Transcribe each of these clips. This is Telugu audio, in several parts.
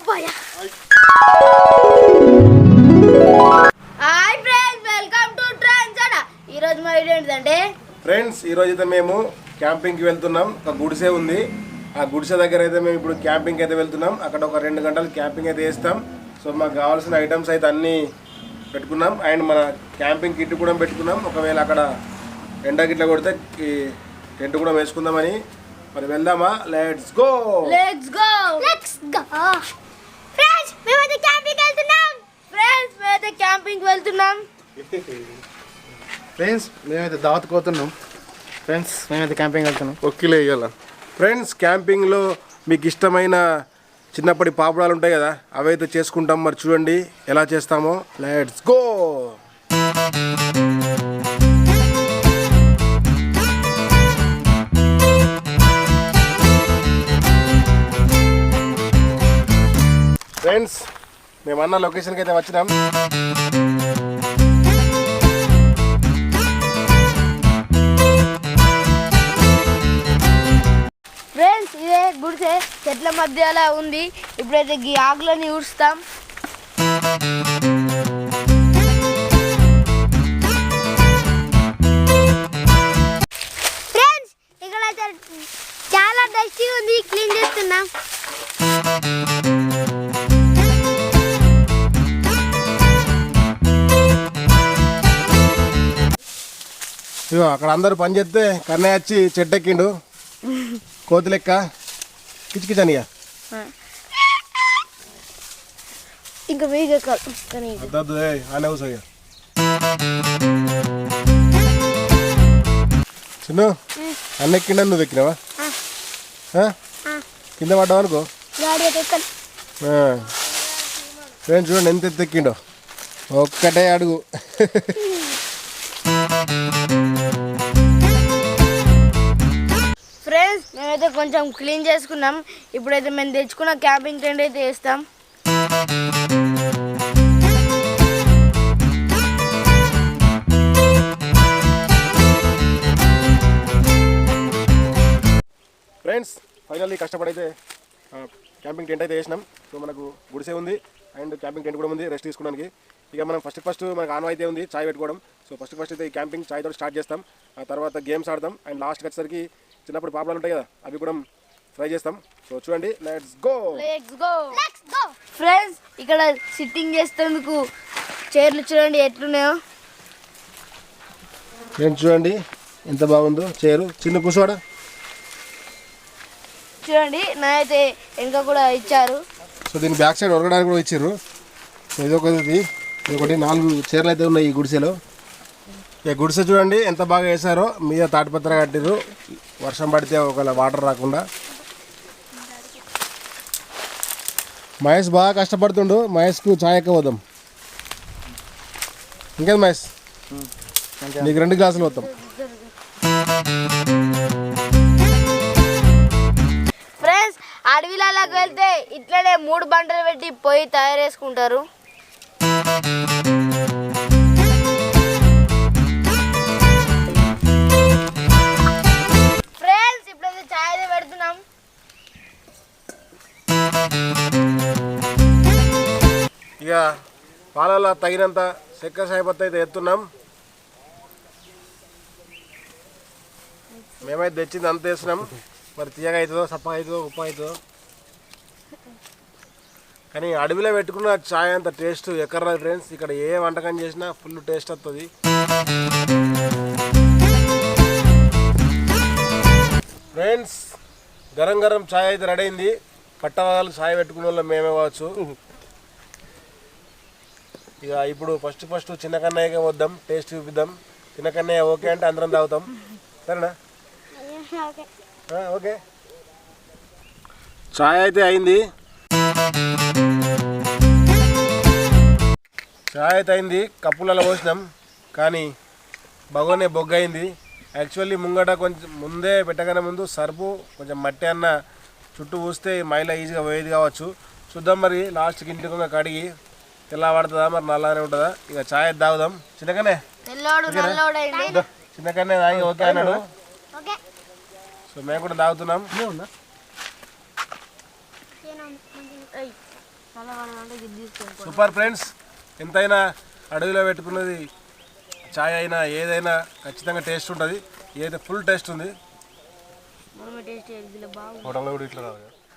అబ్బాయా? Hi friends welcome to trends Adda ఈరోజు మా వీడియో ఏంటంటే ఫ్రెండ్స్ ఈరోజు అయితే మేము క్యాంపింగ్కి వెళ్తున్నాం. ఒక గుడిసె ఉంది. ఆ గుడిసె దగ్గర అయితే మేము ఇప్పుడు క్యాంపింగ్ అయితే వెళ్తున్నాం. అక్కడ ఒక రెండు గంటలు క్యాంపింగ్ అయితే చేస్తాం. సో మాకు కావాల్సిన ఐటమ్స్ అయితే అన్నీ పెట్టుకున్నాం. అండ్ మన క్యాంపింగ్ కిట్ కూడా పెట్టుకున్నాం. ఒకవేళ అక్కడ ఎండ గిట్ల కొడితే ఈ టెంట్ కూడా వేసుకుందామని. మరి వెళ్దామా? Let's go let's go let's go friends మేమైతే క్యాంపింగ్ వెళ్తున్నాం ఫ్రెండ్స్ మేమైతే క్యాంపింగ్ వెళ్తున్నాం. ఫ్రెండ్స్ మేమైతే దావత్ పోతున్నాం ఫ్రెండ్స్ మేమైతే క్యాంపింగ్ వెళ్తున్నాం. ఒక్కిలే ఇయ్యాల. ఫ్రెండ్స్ క్యాంపింగ్లో మీకు ఇష్టమైన చిన్నప్పటి పాపడాలు ఉంటాయి కదా అవైతే చేసుకుంటాం. మరి చూడండి ఎలా చేస్తామో. లెట్స్ గో ఫ్రెండ్స్ మేము అన్న లొకేషన్కి అయితే వచ్చినాం. ఫ్రెండ్స్ ఇదే గుడిసె చెట్ల మధ్యలో ఉంది. ఇప్పుడైతే ఈ ఆకులని ఊడుస్తాం ఫ్రెండ్స్ ఇక్కడ అయితే చాలా డస్టీ ఉంది. క్లీన్ చేస్తున్నాం. ఇగో అక్కడ అందరూ పని చేస్తే కన్నయ్య వచ్చి చెట్టు ఎక్కిండు కోతి లెక్క కిచకిచనిగా ఇంకా మీకు అద్దద్దు ఆనే కూర్చోయ్య చిన్ను అన్న ఎక్కిండ నువ్వు ఎక్కినావా? కింద పడ్డావు అనుకో. ఫ్రెండ్స్ చూడండి ఎంత ఎత్తు ఎక్కిండో ఒక్కటే అడుగు. మేమైతే కొంచెం క్లీన్ చేసుకున్నాం. ఇప్పుడైతే మేము తెచ్చుకున్న క్యాంపింగ్ టెంట్ అయితే వేస్తాం. ఫ్రెండ్స్ ఫైనల్లీ కష్టపడైతే క్యాంపింగ్ టెంట్ అయితే వేసినాం. సో మనకు గుడిసే ఉంది అండ్ క్యాంపింగ్ టెంట్ కూడా ఉంది రెస్ట్ తీసుకోవడానికి. ఇక మనం ఫస్ట్ ఫస్ట్ మనకు ఆన్ అయితే ఉంది చాయ్ పెట్టుకోవడం. సో ఫస్ట్ ఫస్ట్ అయితే ఈ క్యాంపింగ్ చాయ్ తోటి స్టార్ట్ చేస్తాం. ఆ తర్వాత గేమ్స్ ఆడతాం. అండ్ లాస్ట్కి వచ్చేసరికి చిన్నప్పుడు పాపడాలు ఉంటాయి కదా అవి కూడా ఫ్రై చేస్తాం. సో చూడండి let's go let's go let's go friends ఇక్కడ సిట్టింగ్ చేసేందుకు చైర్లు చూడండి ఎట్లున్నాయో. ఏం చూడండి ఎంత బాగుందో చేరు. చిన్న కూర్చోడా? చూడండి నాయైతే వెనుక కూడా ఇచ్చారు. సో దీని బ్యాక్ సైడ్ ఉరగడానికి కూడా ఇచ్చారు సో ఇదొకటి ఇది ఒకటి నాలుగు చీరలు అయితే ఉన్నాయి ఈ గుడిసెలో. ఇక గుడిసె చూడండి ఎంత బాగా వేసారో మీద తాటిపత్ర కట్టిర్రు. వర్షం పడితే ఒకవేళ వాటర్ రాకుండా. మహేష్ బాగా కష్టపడుతుండు. మహేష్కు ఛాయ్ ఎక్క పోదాం ఇంకేది మహేష్? నీకు రెండు గ్లాసులు పోతాం ఫ్రెండ్స్ అడవిలలోకి వెళ్తే ఇట్లనే మూడు బండలు పెట్టి పొయ్యి తయారు చేసుకుంటారు. పాలలో తగినంత చక్కెర సాయపత్తి అయితే ఎత్తున్నాం. మేమైతే తెచ్చింది అంత వేసినాం. మరి తీయగా అవుతుందో సప్పగా అవుతుందో ఉప్పు అవుతుందో. కానీ అడవిలో పెట్టుకున్న చాయ్ అంత టేస్ట్ ఎక్కడ రాదు ఫ్రెండ్స్ ఇక్కడ ఏ వంటకం చేసినా ఫుల్ టేస్ట్ వస్తుంది ఫ్రెండ్స్ గరం గరం చాయ్ అయితే రెడీ అయింది. పట్టవాళ్ళు చాయ్ పెట్టుకున్న వాళ్ళు మేమే కావచ్చు. ఇక ఇప్పుడు ఫస్ట్ ఫస్ట్ చిన్న కన్నయ్యకే వద్దాం టేస్ట్ చూపిద్దాం. చిన్న కన్నయ్య ఓకే అంటే అందరం తాగుతాం. సరేనా? ఓకే. చాయ్ అయితే అయింది. చాయ్ అయితే అయింది. కప్పులలో పోసినాం. కానీ బగోనే బొగ్గ అయింది. యాక్చువల్లీ ముంగట కొంచెం ముందే పెట్టగానే ముందు సర్పు కొంచెం మట్టి అన్న చుట్టూ పూస్తే మైల ఈజీగా పోయేది కావచ్చు. చూద్దాం మరి లాస్ట్కి ఇంటికి కడిగి తెల్ల పడుతుందా? మరి నల్లగానే ఉంటుందా? ఇక చాయ్ తాగుదాం. దో, చిన్నగానే తాగి ఓకే అన్నాడు. సో మేము కూడా తాగుతున్నాం. సూపర్ ఫ్రెండ్స్ ఎంతైనా అడవిలో పెట్టుకున్నది చాయ్ అయినా ఏదైనా ఖచ్చితంగా టేస్ట్ ఉంటుంది. ఏదైతే ఫుల్ టేస్ట్ ఉంది. హోటల్లో కూడా ఇట్లా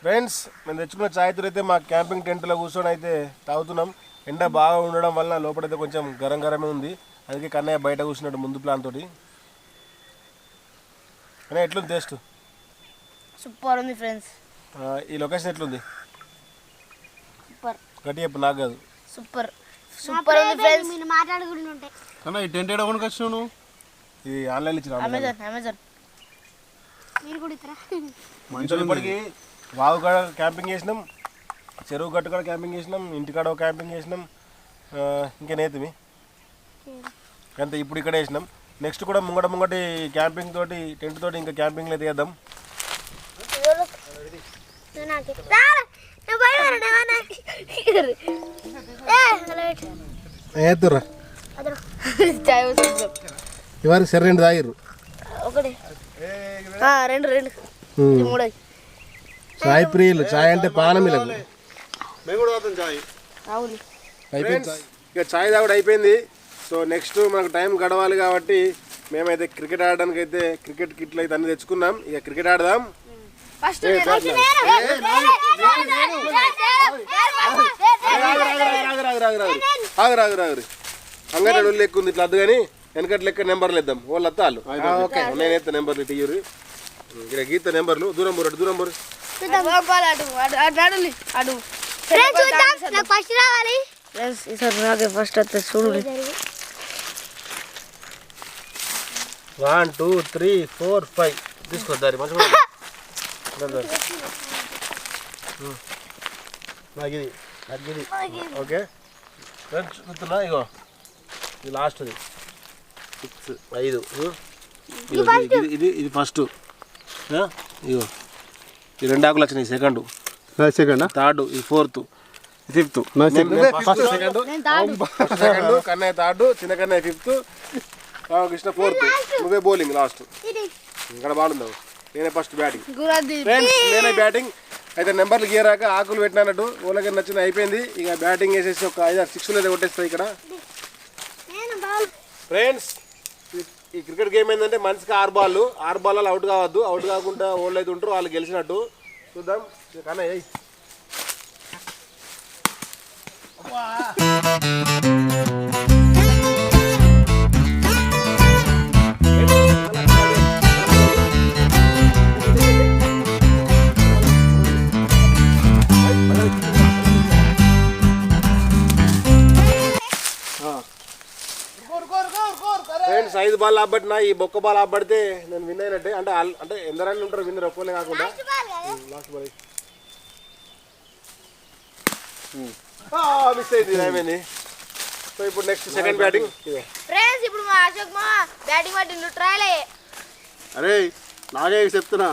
ఫ్రెండ్స్ మేము తెచ్చుకున్న చాయ్ అయితే మా క్యాంపింగ్ టెంట్లో కూర్చొని అయితే తాగుతున్నాం. ఎండ బాగా ఉండడం వల్ల లోపలైతే కొంచెం గరం గరమే ఉంది. అందుకే కన్నయ్య బయట కూర్చున్నాడు ముందు ప్లాన్ తోటి. కానీ ఎట్లుంది టేస్ట్ సూపర్ ఉంది ఫ్రెండ్స్. ఈ లొకేషన్ ఎట్లుంది? సూపర్. గట్టి చెప్పు నాకు కాదు. సూపర్. సూపర్ ఉంది ఫ్రెండ్స్. మీరు మాట్లాడుకుంటుంటే కన్నా ఈ టెంట్ ఏడా కొనుకొచ్చినావు నువ్వు? ఇది ఆన్లైన్ ఇచ్చిన అమెజాన్ అమెజాన్. మీరు కూడా ఇతరా? మంచిగా ఇప్పటికి వాగు కాడ క్యాంపింగ్ చేసినాం. చెరువు గట్టు కాడ క్యాంపింగ్ చేసినాం ఇంటికాడ ఒక క్యాంపింగ్ చేసినాం ఇంకా నేతిమి అంతే ఇప్పుడు ఇక్కడ వేసినాం నెక్స్ట్ కూడా ముంగట ముంగటి క్యాంపింగ్ తోటి టెంట్ తోటి ఇంకా క్యాంపింగ్లో తీద్దాం. ఏతురా చాయ్ వస్తుంది ఇవాళ సరే రెండు తాగిర్రు. ఒకటి. ఆ, రెండు రెండు. చాయ్ ప్రియులు చాయ్ అంటే పానమిలకు మేము కూడా తాగుతాం చాయ్ అవును అయిపోయింది ఇక చాయ్ తాగుడు అయిపోయింది సో నెక్స్ట్ మనకు టైం గడవాలి కాబట్టి మేమైతే క్రికెట్ ఆడడానికి అయితే క్రికెట్ కిట్లు అయితే అన్ని తెచ్చుకున్నాం ఇక క్రికెట్ ఆడదాం ఫస్ట్ ఏ, బ్యాట్ లేదు. రాగు రాగు రాగు రాగు ఆగు రాగు రాగు అంగడి వాళ్ళు లెక్క ఉంది ఇట్లా అద్దు కానీ వెనకటి లెక్క నెంబర్లు ఇద్దాం వాళ్ళు వస్తాళ్ళు ఓకే నేను ఎత్తా నెంబర్లు టీయూరి ఇక్కడ గీత నెంబర్లు దూరం బోరు అటు దూరం బోరు గోపాల్ అటు ఫ్రెండ్స్ చూద్దాం. నాకు ఫస్ట్ రావాలి. ఫ్రెండ్స్ ఈసారి నాకే ఫస్ట్ వస్తుంది చూడు. One two three four five తీసుకో దారి మంచిగా నాకు ఇది నాకు ఇది ఓకే. ఫ్రెండ్స్ చూస్తున్నా ఇగో. ఇది లాస్ట్ది సిక్స్ ఐదు. ఇది ఇది ఫస్ట్ ఇగో. ఈ రెండు ఆకులు వచ్చినాయి సెకండ్ సెకండ్ థర్డ్ ఇది fourth fifth. First second second Kannayya third చిన్న కన్నయ్య ఫిఫ్త్ కృష్ణ ఫోర్త్. నువ్వే బౌలింగ్ లాస్ట్ ఇక్కడ బాగుందావు నేనే ఫస్ట్ బ్యాటింగ్ ఫ్రెండ్స్ నేనే బ్యాటింగ్ అయితే నెంబర్లు గీరాక ఆకులు పెట్టినట్టు ఊళ్ళకి నచ్చింది అయిపోయింది. ఇక బ్యాటింగ్ వేసేసి ఒక ఐదారు సిక్స్లు అయితే కొట్టేస్తాయి ఇక్కడ. నేను బాల్ ఫ్రెండ్స్ ఈ- ఈ క్రికెట్ గేమ్ ఏంటంటే మనిషికి ఆరు బాల్ ఆరు బాల్ అవుట్ కావద్దు. అవుట్ కాకుండా ఓళ్ళు అయితే ఉంటారు వాళ్ళు గెలిచినట్టు. చూద్దాం. కానీ ఏయ్ ఫ్రెండ్స్ ఐదు బాల్ ఆబ్బట్టినా ఈ బొక్క బాల్ ఆబ్బడితే నేను విన్ అయినట్టే. అంటే అంటే ఎందరైనా ఉంటారు విన్నర్ ఒక్కలే కాకుండా. లాస్ట్ బాల్ మిస్ అయింది ఏమైంది? సో ఇప్పుడు నెక్స్ట్ సెకండ్ బ్యాటింగ్ ఫ్రెండ్స్ ఇప్పుడు మా అశోక్ మా బ్యాటింగ్ పట్టి నువ్వు ట్రైల్ అరే నాగే చెప్తున్నా.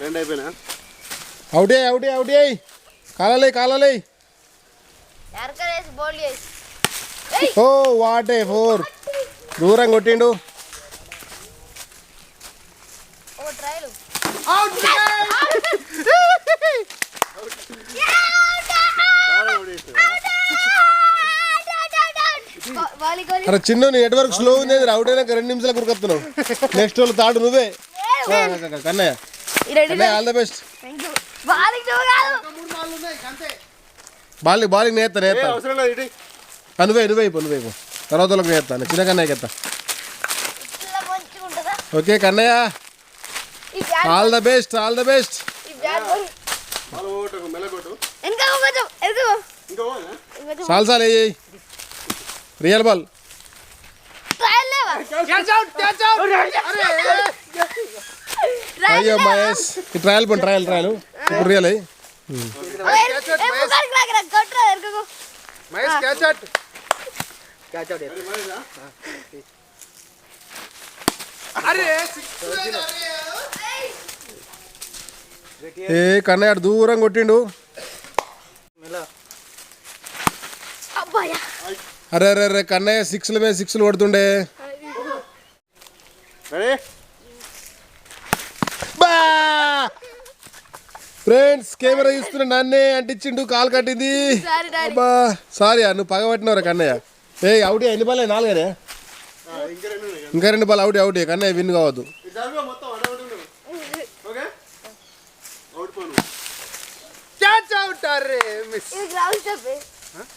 రెండు అయిపోయినా? అవుటే అవుటే అవుటే. కాలాలే కాలాలే. ఓ వాటే ఫోర్ దూరం కొట్టిండు. అరే చిన్న నీ నెట్వర్క్ స్లో ఉంది అవుట్ అయినాక రెండు నిమిషాలు కురుకొస్తున్నావు నెక్స్ట్ వాళ్ళు తాడు నువ్వే. Kannayya. All the best bowling bowling అవసరం లేదు ఇటు. ఆ, నువ్వే నువ్వే అయిపో నువ్వే తర్వాత వాళ్ళకి నేస్తాను చిన్న కన్నయ్యకి ఎత్తా okay Kannayya. All the best all the best చాలు చాలు వేయి రియల్ బాల్. ట్రైల్ లేవా అయ్యో మహేష్. ఈ ట్రయల్ పని ట్రయల్ ట్రయల్ ఇప్పుడు రియల్ అయ్యి మహేష్ క్యాచ్ అవుట్ ఏ కన్నయ్య అటు దూరం కొట్టిండు అబ్బాయా అరే అరే అరే కన్నయ్య సిక్స్ల మీద సిక్స్లు కొడుతుండే రెడీ బా ఫ్రెండ్స్ కెమెరా చూస్తున్నా నన్నే అంటించిండు కాలు కట్టింది. సారీ డాడీ అబ్బా సారీ నువ్వు పగబట్టినవరా కన్నయ్య? ఏ అవుట్ ఎన్ని బాలే? నాలుగనే? ఇంకా రెండు ఉన్నాయి ఇంకా రెండు ball out out Kannayya win కావద్దు. స్టెప్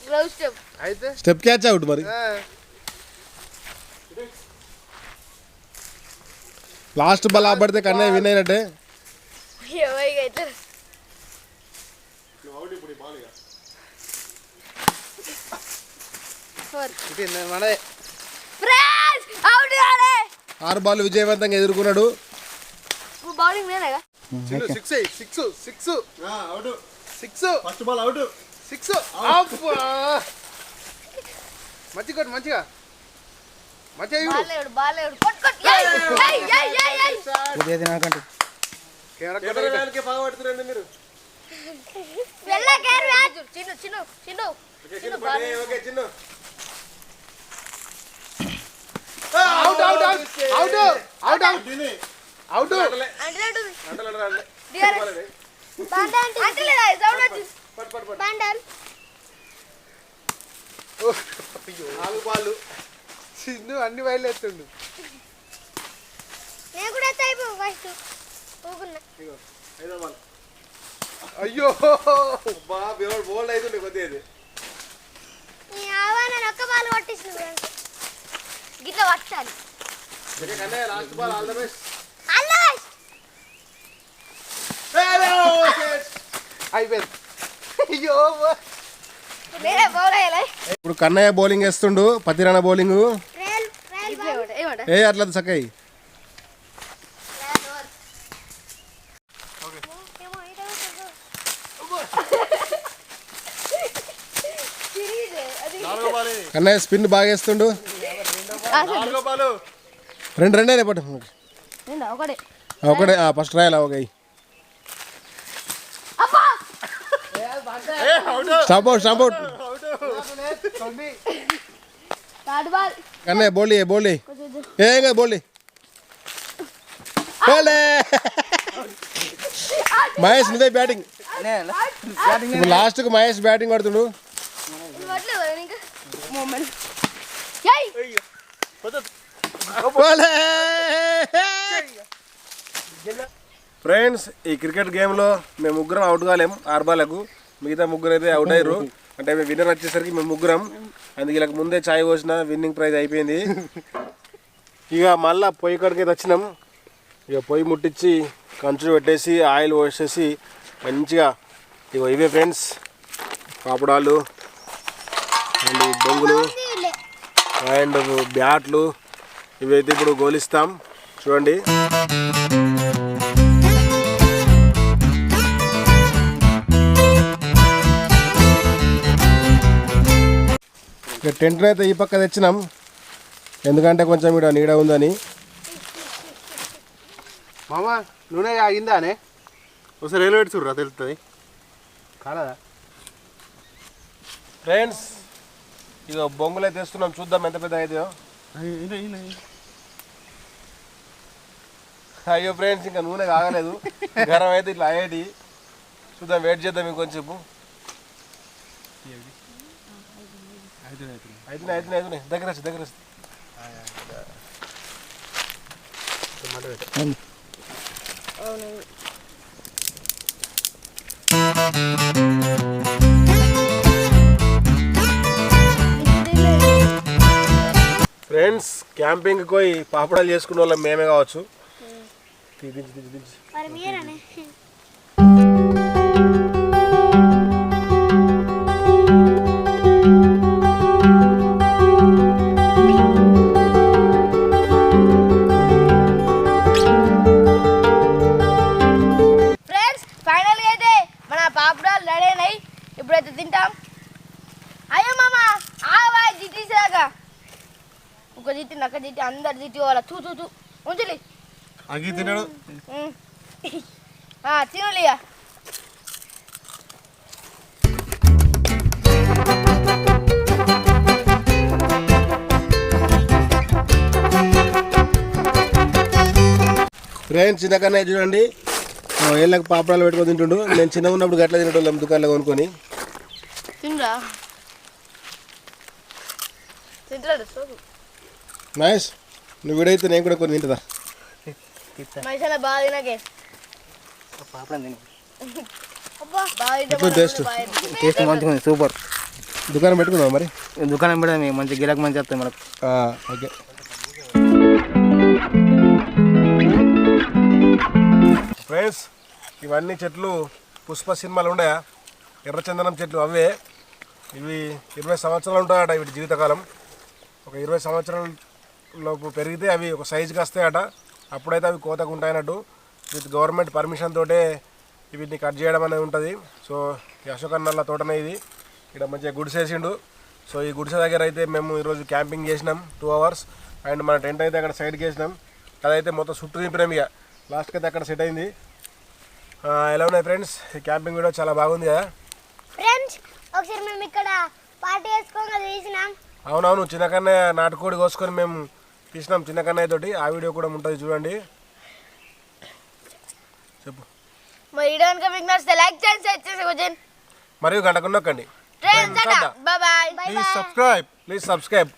గ్రౌండ్ స్టెప్ అయితే? స్టెప్ క్యాచ్ అవుట్ మరి. లాస్ట్ బాల్ ఆపడితే కన్నయ్య విన్ అయినట్టే అయితే నువ్వు అవుట్ ఇప్పుడు ఈ బాల్ ఇక ఫోర్ ఇది నేను మనదే. ఫ్రెండ్స్ అవుట్ కాలే! ఆరు బాల్ విజయవంతంగా ఎదుర్కొన్నాడు. బౌలింగ్ నేనేగా six six six out six first ball out six అబ్బా మంచి కొట్టు మంచిగా. మీరు. వెళ్ళ care match Chinnu Chinnu Chinnu. Chinnu ball okay చిన్న. Out out out out out out out నాలుగు బాళ్ళు చిన్ను అన్ని నేను కూడా ఫస్ట్ ఊకున్నా ఐదో బాల్ అయ్యో. బా బోల్డ్ బోల్డ్ అవుతుండే కొద్దిగా ఇది నీ ఆవా నేను ఒక్క బాల్ గిట్ల పట్టాలి. Okay Kannayya last ball all the best అల్లా అయిపోయింది అయ్యో నేనే బౌల్ అయ్యలే ఇప్పుడు కన్నయ్య బౌలింగ్ వేస్తుండు పతిరాణ బౌలింగ్ ఏ అట్లా బాల్ కన్నయ్య స్పిన్ బాగా వేస్తుండు. రెండు రెండే పట్టు. నిన్న ఒకటే. ఒకటే ఫస్ట్ రాయాలి ఒక అబ్బా! Stop out stop out. తొమ్మిది third ball. Kannayya bowled bowled. ఏం కాదు బోల్డ్. మహేష్ నువ్వే బ్యాటింగ్. లాస్ట్కు మహేష్ బ్యాటింగ్ కొడుతుండు. ఫ్రెండ్స్ ఈ క్రికెట్ గేమ్లో మేము ముగ్గురం అవుట్ కాలేం ఆర్బాలకు మిగతా ముగ్గురు అయితే అవుట్ అయ్యారు అంటే మేము విన్నర్ వచ్చేసరికి మేము ముగ్గురం. అందుకే ఇలా ముందే ఛాయ్ పోసిన విన్నింగ్ ప్రైజ్ అయిపోయింది. ఇక మళ్ళీ పొయ్యి కాడికి వచ్చినాం. ఇక పొయ్యి ముట్టించి కంచులు పెట్టేసి ఆయిల్ పోసేసి మంచిగా ఇక ఇవే ఫ్రెండ్స్. పాపడాలు అండ్ బొంగులు. అండ్ బ్యాట్లు ఇవైతే ఇప్పుడు గోలిస్తాం. చూడండి. ఇక టెంట్ అయితే ఈ పక్క తెచ్చినాం. ఎందుకంటే కొంచెం ఇక్కడ నీడ ఉందని. మామ నూనె ఆగిందా అనే ఒకసారి రైలు పెట్టి చూడరా తెలుస్తుంది కాలదా? ఫ్రెండ్స్ ఇక బొంగులు అయితే తెస్తున్నాం చూద్దాం ఎంత పెద్ద అయితే. అయ్యో ఫ్రెండ్స్ ఇంకా నూనె కాగలేదు. గరం అయితే ఇట్లా అయ్యేటి. చూద్దాం వెయిట్ చేద్దాం ఇంకొంచెంసేపు అవుతున్నాయి దగ్గర వచ్చి దగ్గర వచ్చి. ఫ్రెండ్స్ క్యాంపింగ్కి పోయి పాపడాలు చేసుకునే వాళ్ళం మేమే కావచ్చు. ఫ్రెండ్స్ చిన్నకన్నా చూడండి. ఏళ్ళకి పాపడాలు పెట్టుకొని తింటుండు. నేను చిన్నగా ఉన్నప్పుడు గట్ల తినేటోళ్ళం దుకాణంలో కొనుక్కొని. నైస్. నువ్వు విడైతే నేను కూడా కొన్ని తింటుందా? టేస్ట్ టేస్ట్ మంచిగా సూపర్. దుకాణం పెట్టుకుందాం మరి? దుకాణం మీకు మంచి గిరాక్ మంచి వస్తాయి మనకు. ఆ, ఓకే. ఫ్రెండ్స్ ఇవన్నీ చెట్లు పుష్ప సినిమాలు ఉన్నాయా ఎర్రచందనం చెట్లు అవే. ఇవి ఇరవై సంవత్సరాలు ఉంటాయట వీటి జీవితకాలం. ఒక ఇరవై సంవత్సరాల లోపు పెరిగితే అవి ఒక సైజుకి వస్తాయట. అప్పుడైతే అవి కోతకు ఉంటాయన్నట్టు. విత్ గవర్నమెంట్ పర్మిషన్ తోటే వీటిని కట్ చేయడం అనేది ఉంటుంది. సో ఈ తోటనే ఇది. ఇక్కడ మంచిగా గుడిసేసిండు సో ఈ గుడిసె దగ్గర అయితే మేము ఈరోజు క్యాంపింగ్ చేసినాం టూ అవర్స్ అండ్ మన టెంట్ అయితే అక్కడ సైడ్కి వేసినాం. అదైతే మొత్తం చుట్టూ నింపినాం ఇక. లాస్ట్కి అయితే అక్కడ సెట్ అయింది. ఎలా ఉన్నాయి ఫ్రెండ్స్ ఈ క్యాంపింగ్ వీడియో చాలా బాగుంది కదా? ఫ్రెండ్స్ ఒకసారి మేము ఇక్కడ పార్టీ వేసుకోగా తీసినాం. అవునవును చిన్నకన్న నాటుకోడి కోసుకొని మేము తీసినాం చిన్నకన్నయ్య తోటి. ఆ వీడియో కూడా ఉంటుంది చూడండి. చెప్పు. మరి వీడియో కనుక మీకు నచ్చితే లైక్ చేసి షేర్ చేసి కొంచెం మరియు గంటకు నొక్కండి. Bye please subscribe please subscribe